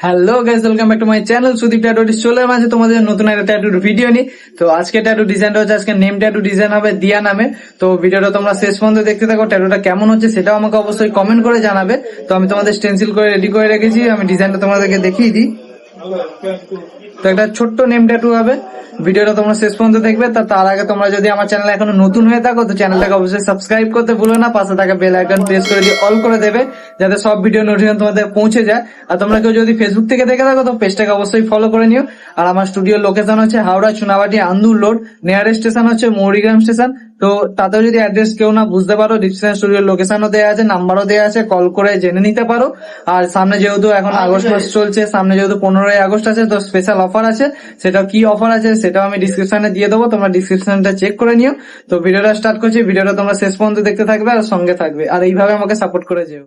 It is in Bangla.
Hello guys welcome back to my channel Sudip tattoo চলে মাঝে তোমাদের নতুন একটা ট্যাটুর ভিডিও নি তো আজকে ট্যাটু ডিজাইনটা হচ্ছে আজকে নেম ট্যাটু ডিজাইন হবে দিয়া নামে। তো ভিডিওটা তোমরা শেষ পর্যন্ত দেখতে থাকো ট্যাটুটা কেমন হচ্ছে সেটাও আমাকে অবশ্যই কমেন্ট করে জানাবে। তো আমি তোমাদের স্টেন্সিল করে রেডি করে রেখেছি, আমি ডিজাইনটা তোমাদেরকে দেখিয়ে দিই। তো একটা ছোট্ট নেম ট্যাটু হবে। ভিডিওটা তোমরা শেষ পর্যন্ত দেখবে। তা তার আগে তোমরা যদি আমার চ্যানেল এখনও নতুন হয়ে থাকো তো চ্যানেলটাকে অবশ্যই সাবস্ক্রাইব করতে ভুলো না। পাশে থাকা বেল আইকন প্রেস করে দিয়ে অল করে দেবে যাতে সব ভিডিও নোটিফিকেশন তোমাদের পৌঁছে যায়। আর তোমরা কেউ যদি ফেসবুক থেকে দেখে থাকো তো পেজটাকে অবশ্যই ফলো করে নিও। আর আমার স্টুডিওর লোকেশন হচ্ছে Howrah Chunabati Andul road. Nearest station হচ্ছে মৌরিগ্রাম স্টেশন তো তাতেও যদি অ্যাড্রেস কেউ না বুঝতে পারো ডিসক্রিপশন স্টুডিওর লোকেশনও দেওয়া আছে নাম্বারও দেওয়া আছে কল করে জেনে নিতে পারো। আর সামনে যেহেতু এখন আগস্ট মাস চলছে সামনে যেহেতু পনেরোই আগস্ট আছে তো স্পেশাল অফার আছে সেটা কি অফার আছে সেটাও আমি ডিসক্রিপশনে দিয়ে দেবো, তোমরা ডিসক্রিপশনটা চেক করে নিও। তো ভিডিওটা স্টার্ট করছি, ভিডিওটা তোমরা শেষ পর্যন্ত দেখতে থাকবে আর সঙ্গে থাকবে, আর এইভাবে আমাকে সাপোর্ট করে যেও।